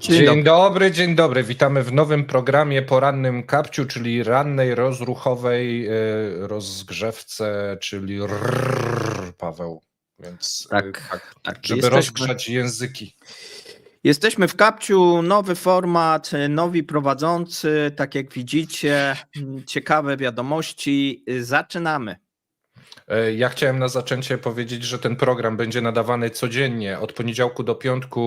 Dzień, Dzień dobry. dzień dobry. Witamy w nowym programie porannym kapciu, czyli rannej rozruchowej e, rozgrzewce, czyli rrr, Paweł. Więc e, Tak, tak. żeby Jesteśmy- rozgrzać języki. Jesteśmy w Kapciu, nowy format, nowi prowadzący, tak jak widzicie, ciekawe wiadomości. Zaczynamy. E, Ja chciałem na zaczęcie powiedzieć, że ten program będzie nadawany codziennie od poniedziałku do piątku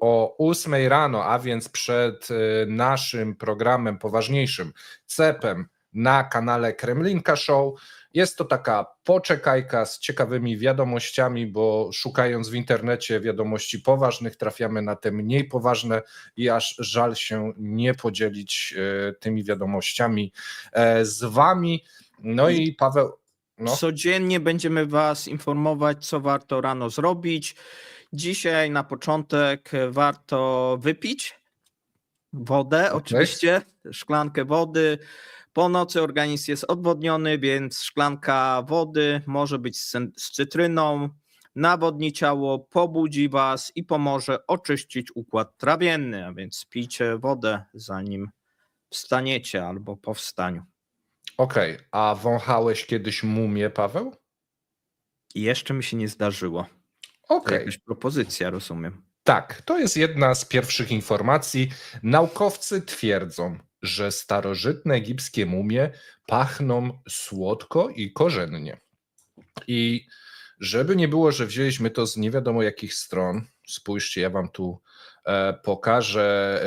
o 8 rano, a więc przed e, naszym programem poważniejszym, CEP-em na kanale Kremlinka Show. Jest to taka poczekajka z ciekawymi wiadomościami, bo szukając w internecie wiadomości poważnych, trafiamy na te mniej poważne i aż żal się nie podzielić e, tymi wiadomościami z wami. No i Paweł. No. Codziennie będziemy Was informować, co warto rano zrobić. Dzisiaj na początek warto wypić wodę, oczywiście, szklankę wody. Po nocy organizm jest odwodniony, więc szklanka wody może być z, z cytryną. Nawodni ciało, pobudzi Was i pomoże oczyścić układ trawienny, a więc pijcie wodę zanim wstaniecie albo po wstaniu. Okej, a wąchałeś kiedyś mumię, Paweł? Jeszcze mi się nie zdarzyło. Okej, jakaś propozycja, rozumiem. tak, to jest jedna z pierwszych informacji. Naukowcy twierdzą, że starożytne egipskie mumie pachną słodko i korzennie. I żeby nie było, że wzięliśmy to z nie wiadomo jakich stron, spójrzcie, ja wam tu e, pokażę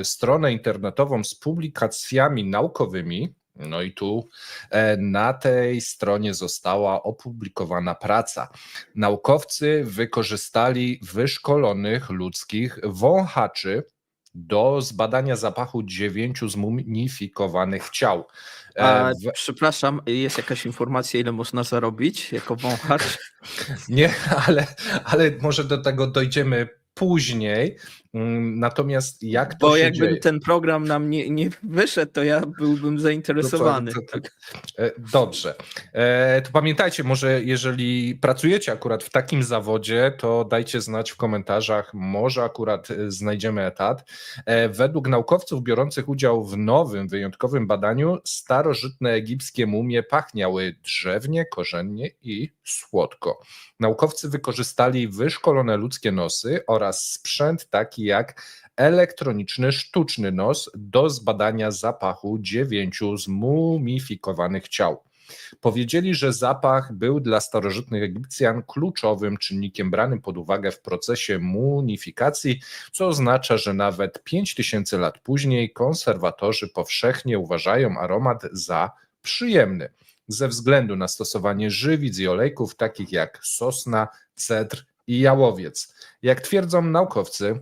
e, stronę internetową z publikacjami naukowymi. No i tu e, na tej stronie została opublikowana praca. Naukowcy wykorzystali wyszkolonych ludzkich wąchaczy do zbadania zapachu dziewięciu zmumifikowanych ciał. E, A, w- Przepraszam, jest jakaś informacja, ile można zarobić jako wąchacz? Nie, ale, ale może do tego dojdziemy później. Mm, Natomiast jak to Bo się jakby dzieje? ten program nam nie, nie wyszedł, to ja byłbym zainteresowany. To- to- Tak. E, Dobrze. E, To pamiętajcie, może jeżeli pracujecie akurat w takim zawodzie, to dajcie znać w komentarzach, może akurat e, znajdziemy etat. E, Według naukowców biorących udział w nowym, wyjątkowym badaniu, starożytne egipskie mumie pachniały drzewnie, korzennie i słodko. Naukowcy wykorzystali wyszkolone ludzkie nosy oraz sprzęt taki jak elektroniczny sztuczny nos do zbadania zapachu dziewięciu zmumifikowanych ciał. Powiedzieli, że zapach był dla starożytnych Egipcjan kluczowym czynnikiem branym pod uwagę w procesie munifikacji, co oznacza, że nawet 5000 lat później konserwatorzy powszechnie uważają aromat za przyjemny ze względu na stosowanie żywic i olejków takich jak sosna, cedr i jałowiec. Jak twierdzą naukowcy,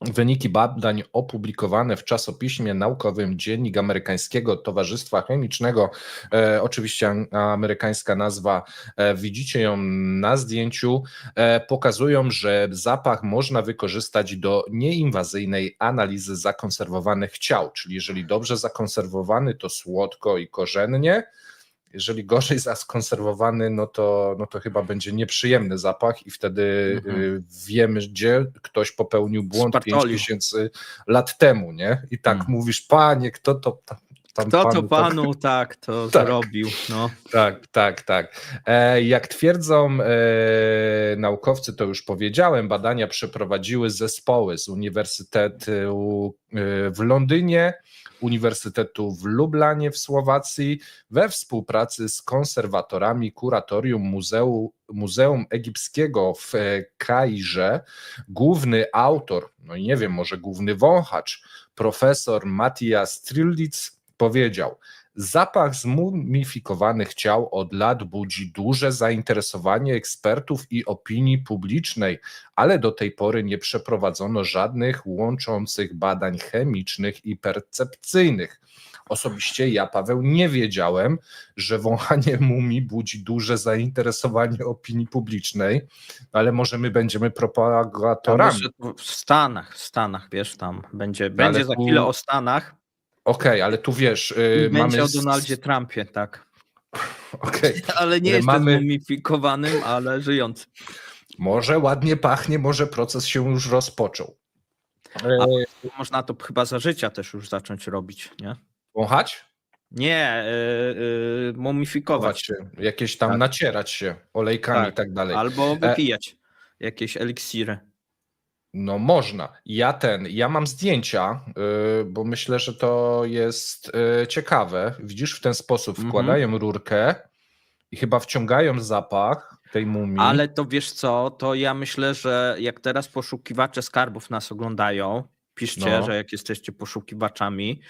Wyniki badań opublikowane w czasopiśmie naukowym Dziennik Amerykańskiego Towarzystwa Chemicznego, e, oczywiście amerykańska nazwa, e, widzicie ją na zdjęciu, e, pokazują, że zapach można wykorzystać do nieinwazyjnej analizy zakonserwowanych ciał, czyli jeżeli dobrze zakonserwowany, to słodko i korzennie, jeżeli gorzej zakonserwowany, no to, no to chyba będzie nieprzyjemny zapach i wtedy Mhm. y, wiemy, gdzie ktoś popełnił błąd Spartolił. 5000 lat temu, nie? I tak Mhm. mówisz, panie, kto to tam, tam Kto to panu tak- panu tak to Tak. zrobił? No. tak, tak, tak. E, jak twierdzą e, naukowcy, to już powiedziałem, badania przeprowadziły zespoły z Uniwersytetu e, w Londynie, Uniwersytetu w Lublanie w Słowacji, we współpracy z konserwatorami kuratorium Muzeum, Muzeum Egipskiego w e, Kairze. Główny autor, no nie wiem, może główny wąchacz, profesor Matthias Trilitz powiedział, Zapach zmumifikowanych ciał od lat budzi duże zainteresowanie ekspertów i opinii publicznej, ale do tej pory nie przeprowadzono żadnych łączących badań chemicznych i percepcyjnych. Osobiście ja, Paweł, nie wiedziałem, że wąchanie mumii budzi duże zainteresowanie opinii publicznej, ale może my będziemy propagatorami. jeszcze w Stanach, w Stanach, wiesz, tam będzie, będzie za chwilę o Stanach Okej, ale tu wiesz, yy, będzie mamy... o Donaldzie Trumpie, tak. Okej, Ale nie Ale jest mamy- mumifikowanym, ale żyjącym. Może ładnie pachnie, może proces się już rozpoczął. E, Można to chyba za życia też już zacząć robić, nie? Wąchać? Nie, yy, yy, mumifikować. Się, jakieś tam Tak. nacierać się olejkami Tak. i tak dalej. Albo wypijać jakieś eliksiry. No można. Ja ten, ja mam zdjęcia, yy, bo myślę, że to jest yy, ciekawe. Widzisz, w ten sposób Mhm. wkładają rurkę i chyba wciągają zapach tej mumii. Ale to wiesz co, to ja myślę, że jak teraz poszukiwacze skarbów nas oglądają, piszcie, No. że jak jesteście poszukiwaczami,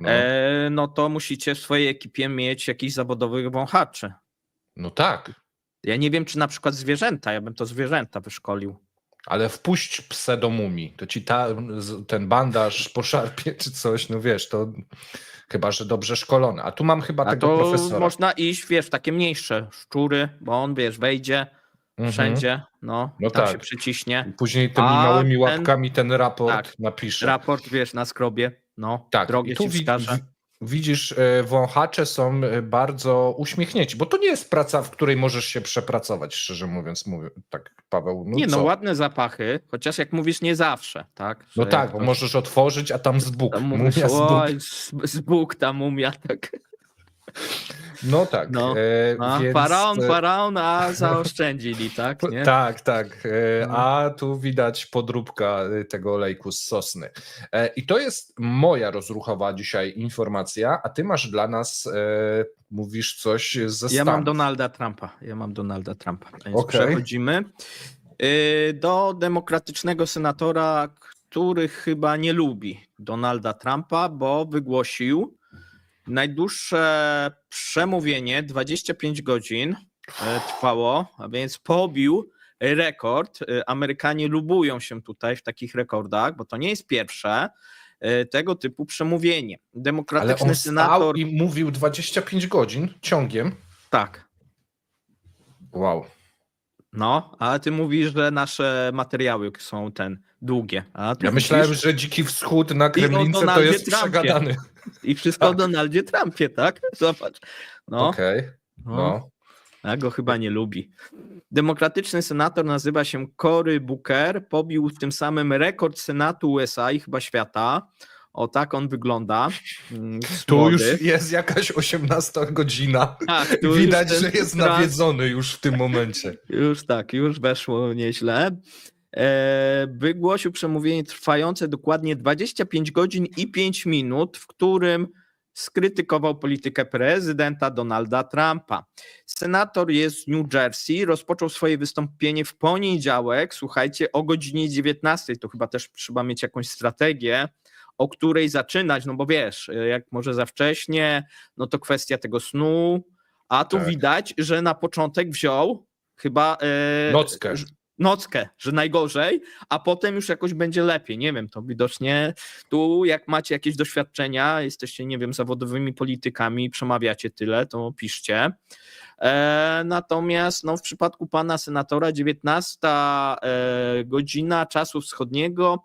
no, e, no to musicie w swojej ekipie mieć jakichś zawodowych wąchaczy. no tak, Ja nie wiem, czy na przykład zwierzęta, ja bym to zwierzęta wyszkolił. Ale wpuść psę do mumii, to ci ta, ten bandaż poszarpie czy coś, no wiesz, to chyba, że dobrze szkolony. A tu mam chyba A tego to profesora. można iść, wiesz, w takie mniejsze szczury, bo on, wiesz, wejdzie Mhm. wszędzie, no, No tam tak. się przyciśnie. Później tymi A małymi ten- łapkami ten raport Tak. napisze. Raport, wiesz, na skrobie, no, Tak, drogę i tu ci wskaże. Wi- widzisz, e, wąchacze są e, bardzo uśmiechnięci, bo to nie jest praca, w której możesz się przepracować, szczerze mówiąc, mówię, tak Paweł. No nie co? no, ładne zapachy, chociaż jak mówisz, nie zawsze, tak? No Że tak, jak bo możesz otworzyć, a tam z Bóg. Tam Mumia mówisz, z Bóg. oj, z, z Bóg ta mumia, tak. No tak. No, e, A, więc, faraon, faraon, a zaoszczędzili, tak? Nie? Tak, tak. e, No. A tu widać podróbka e, tego olejku z sosny. I to jest moja rozruchowa dzisiaj informacja, a ty masz dla nas, mówisz coś ze Ja mam. Donalda Trumpa. Ja mam Donalda Trumpa. Więc Okej. przechodzimy do demokratycznego senatora, który chyba nie lubi Donalda Trumpa, bo wygłosił najdłuższe przemówienie 25 godzin e, trwało, a więc pobił rekord. E, Amerykanie lubują się tutaj w takich rekordach, bo to nie jest pierwsze e, tego typu przemówienie. Ale Demokratyczny on senator. i mówił 25 godzin ciągiem. Tak. Wow. No, ale ty mówisz, że nasze materiały są ten długie. A Ja myślałem, widzisz, że Dziki Wschód na o Kremlince to jest Trumpie. przegadany. I wszystko o tak. Donaldzie Trumpie, tak? Zobacz. No, Okej, no. no. A go chyba nie lubi. Demokratyczny senator nazywa się Cory Booker. Pobił tym samym rekord Senatu USA i chyba świata. O tak on wygląda. Mm, Tu młody. już jest jakaś 18 godzina. Tak, Widać, ten że jest trans- nawiedzony już w tym momencie. Już tak, już weszło nieźle. E, wygłosił przemówienie trwające dokładnie 25 godzin i 5 minut, w którym skrytykował politykę prezydenta Donalda Trumpa. Senator jest z New Jersey, rozpoczął swoje wystąpienie w poniedziałek, słuchajcie, o godzinie 19. To chyba też trzeba mieć jakąś strategię, o której zaczynać, no bo wiesz, jak może za wcześnie, no to kwestia tego snu, a tu Tak. widać, że na początek wziął chyba e, Nockę. nockę, że najgorzej, a potem już jakoś będzie lepiej. Nie wiem, to widocznie tu jak macie jakieś doświadczenia, jesteście, nie wiem, zawodowymi politykami, przemawiacie tyle, to piszcie. E, natomiast no, w przypadku pana senatora 19 e, godzina czasu wschodniego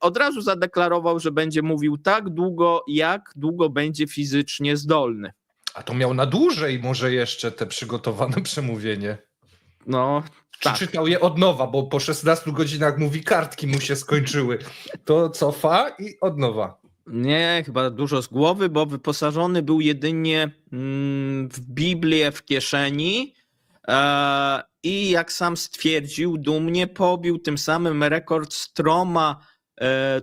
od razu zadeklarował, że będzie mówił tak długo, jak długo będzie fizycznie zdolny. A to miał na dłużej może jeszcze te przygotowane przemówienie. No, tak. Przeczytał je od nowa, bo po 16 godzinach mówi kartki mu się skończyły. To cofa i od nowa. Nie, chyba dużo z głowy, bo wyposażony był jedynie mm, w Biblię w kieszeni e, i jak sam stwierdził, dumnie pobił tym samym rekord Stroma e,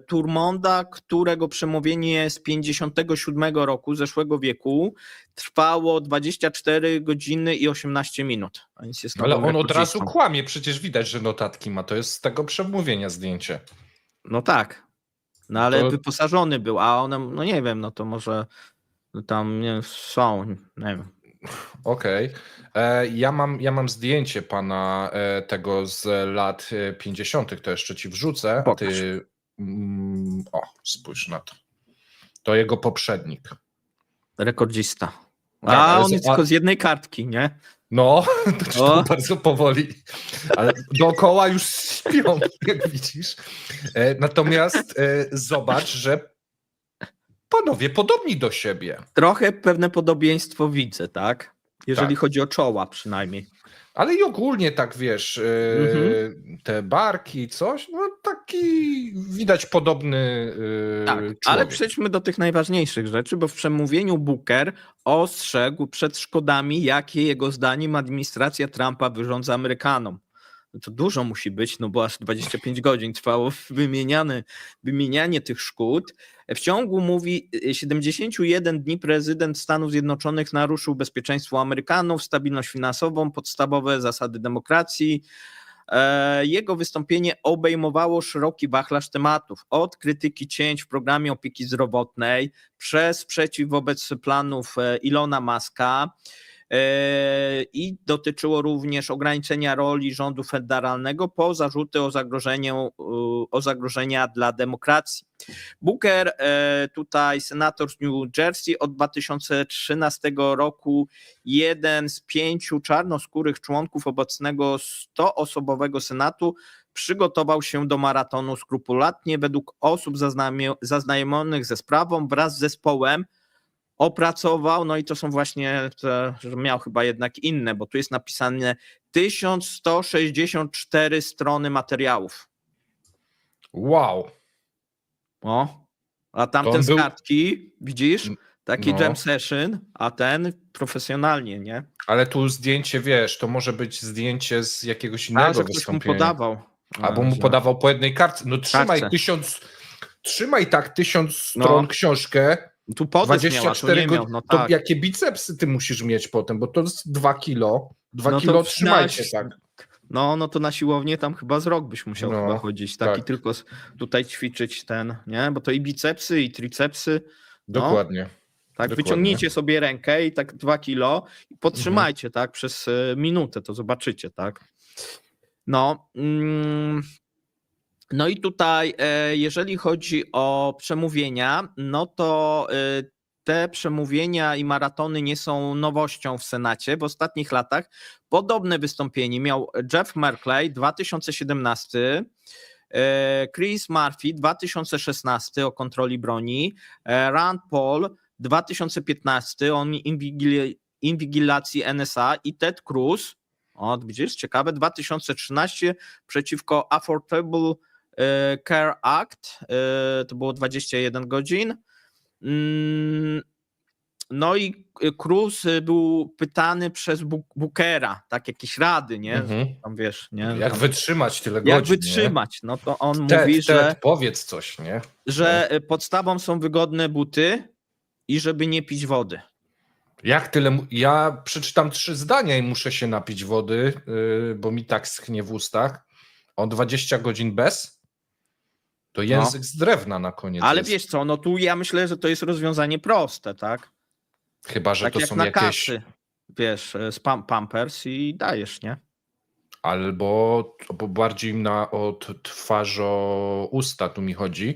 Turmonda, którego przemówienie z 57 roku zeszłego wieku trwało 24 godziny i 18 minut. A Więc jest Ale on od razu kłamie, przecież widać, że notatki ma. To jest z tego przemówienia zdjęcie. No tak. No ale To- wyposażony był, a one, no nie wiem, no to może tam nie, są, nie wiem. Okej. E, Ja, mam, ja mam zdjęcie pana e, tego z lat e, 50. To jeszcze ci wrzucę. Pokaż. Ty, o, spójrz na to. To jego poprzednik. Rekordzista. Tak, A ale on jest a- tylko z jednej kartki, nie? No, to bardzo powoli, ale dookoła już śpią, jak widzisz. E, Natomiast e, zobacz, że panowie podobni do siebie. Trochę pewne podobieństwo widzę, tak? Jeżeli Tak. chodzi o czoła przynajmniej. Ale i ogólnie tak wiesz, e, Mhm. te barki, coś, no taki widać podobny e, Tak, człowiek. ale przejdźmy do tych najważniejszych rzeczy, bo w przemówieniu Booker ostrzegł przed szkodami, jakie jego zdaniem administracja Trumpa wyrządza Amerykanom. No to dużo musi być, no bo aż 25 godzin trwało wymieniane, wymienianie tych szkód. W ciągu, mówi, 71 dni prezydent Stanów Zjednoczonych naruszył bezpieczeństwo Amerykanów, stabilność finansową, podstawowe zasady demokracji. E, Jego wystąpienie obejmowało szeroki wachlarz tematów, od krytyki cięć w programie opieki zdrowotnej, przez sprzeciw wobec planów e, Ilona Maska i dotyczyło również ograniczenia roli rządu federalnego po zarzuty o, zagrożeniu, e, o zagrożenia dla demokracji. Booker, e, tutaj senator z New Jersey od 2013 roku, jeden z pięciu czarnoskórych członków obecnego 100-osobowego Senatu, przygotował się do maratonu skrupulatnie. Według osób zaznajomionych ze sprawą wraz z zespołem opracował, no i to są właśnie, te, że miał chyba jednak inne, bo tu jest napisane 1164 strony materiałów. Wow. O, a tamten z był- kartki, widzisz? Taki No. jam session, a ten profesjonalnie, nie? Ale tu zdjęcie, wiesz, to może być zdjęcie z jakiegoś A, innego że ktoś mu wystąpienia. podawał. Albo A, mu podawał po jednej kartce. No trzymaj Kartce. tysiąc, trzymaj tak tysiąc No. stron książkę, Tu podest miał, a tu 24 miał, no To tak. jakie bicepsy ty musisz mieć potem, bo to jest 2 kilo. 2 No to kilo trzymajcie, tak. No, no to na siłownię tam chyba z rok byś musiał No, chyba chodzić, taki tak. tylko s- tutaj ćwiczyć ten, nie? Bo to i bicepsy, i tricepsy. No. Dokładnie. Tak, Dokładnie. wyciągnijcie sobie rękę i tak dwa kilo i podtrzymajcie, tak, przez e, minutę, to zobaczycie, tak. No, mm, no i tutaj, e, jeżeli chodzi o przemówienia, no to e, te przemówienia i maratony nie są nowością w Senacie. W ostatnich latach podobne wystąpienie miał Jeff Merkley 2017, e, Chris Murphy 2016 o kontroli broni, Rand Paul 2015 o inwigil- inwigilacji NSA i Ted Cruz, o widzisz, ciekawe, 2013 przeciwko Affordable Care Act, e, to było 21 godzin. Mm, No i Cruz e, był pytany przez Bookera, tak jakieś rady, nie? Mhm. Tam wiesz, nie? Jak Tam- wytrzymać tyle jak godzin? wytrzymać? No to on Nie? Ted, mówi, Ted, że, powiedz coś, nie? że e, podstawą są wygodne buty i żeby nie pić wody. Jak tyle. Ja przeczytam trzy zdania i muszę się napić wody, yy, bo mi tak schnie w ustach. O 20 godzin bez? To język z drewna na koniec. No. Ale jest. wiesz co, no tu ja myślę, że to jest rozwiązanie proste, tak? Chyba, że tak to jak są na jakieś. kasy. Wiesz, e, z pam pampers i dajesz, nie? Albo, bardziej na od twarzo usta tu mi chodzi.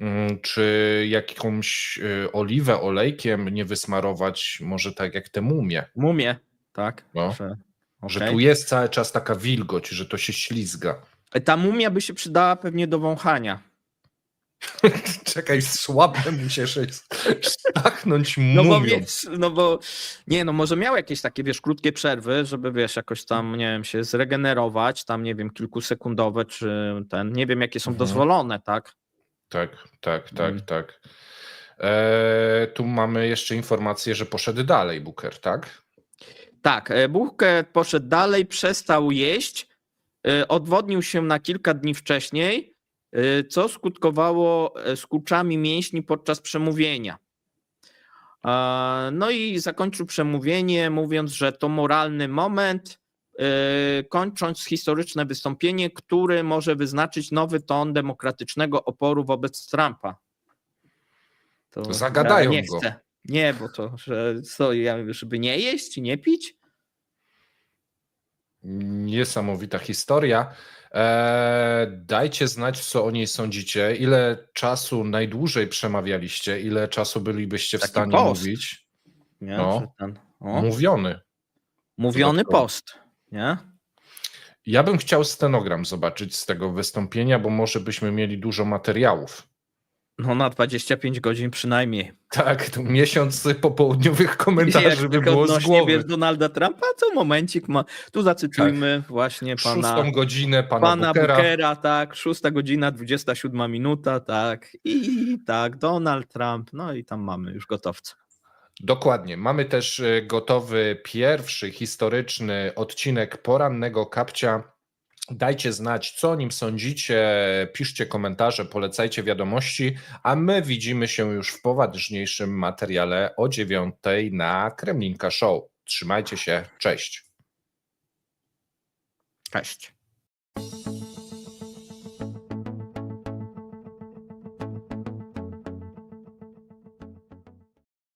Mm, Czy jakąś y, oliwę olejkiem nie wysmarować, może tak jak te mumie, Mumie, tak? No. Że, że okej. tu jest cały czas taka wilgoć, że to się ślizga. E, Ta mumia by się przydała pewnie do wąchania. Czekaj, słabe mu się stachnąć No bo wiesz, no bo nie, no może miał jakieś takie, wiesz, krótkie przerwy, żeby wiesz, jakoś tam, nie wiem, się zregenerować, tam nie wiem, kilkusekundowe, czy ten, nie wiem, jakie są Mhm. dozwolone, tak? Tak, tak, tak, Mm. tak. E, tu mamy jeszcze informację, że poszedł dalej Booker, tak? Tak, e, Booker poszedł dalej, przestał jeść, e, odwodnił się na kilka dni wcześniej, co skutkowało e, skurczami mięśni podczas przemówienia. No i zakończył przemówienie, mówiąc, że to moralny moment, e, kończąc historyczne wystąpienie, który może wyznaczyć nowy ton demokratycznego oporu wobec Trumpa. To Zagadają nie go. Chcę. Nie, bo to, że co, ja, żeby nie jeść, nie pić? Niesamowita historia. E, dajcie znać, co o niej sądzicie. Ile czasu najdłużej przemawialiście? Ile czasu bylibyście w Taki stanie post. mówić? Nie? No. Ten, o, Mówiony. mówiony dodatkowo. post. Nie? Ja bym chciał stenogram zobaczyć z tego wystąpienia, bo może byśmy mieli dużo materiałów. No na 25 godzin przynajmniej. Tak, to miesiąc popołudniowych komentarzy by było z głowy. wiesz, Donalda Trumpa, to momencik ma. Tu zacytujmy właśnie pana, Szóstą godzinę pana, pana Bookera. Bookera, tak, szósta godzina, 27 minuta, tak, i tak, Donald Trump, no i tam mamy już gotowca. Dokładnie. Mamy też e, gotowy pierwszy historyczny odcinek porannego kapcia. Dajcie znać, co o nim sądzicie, piszcie komentarze, polecajcie wiadomości, a my widzimy się już w poważniejszym materiale o dziewiątej na Kremlinka Show. Trzymajcie się, cześć. Cześć.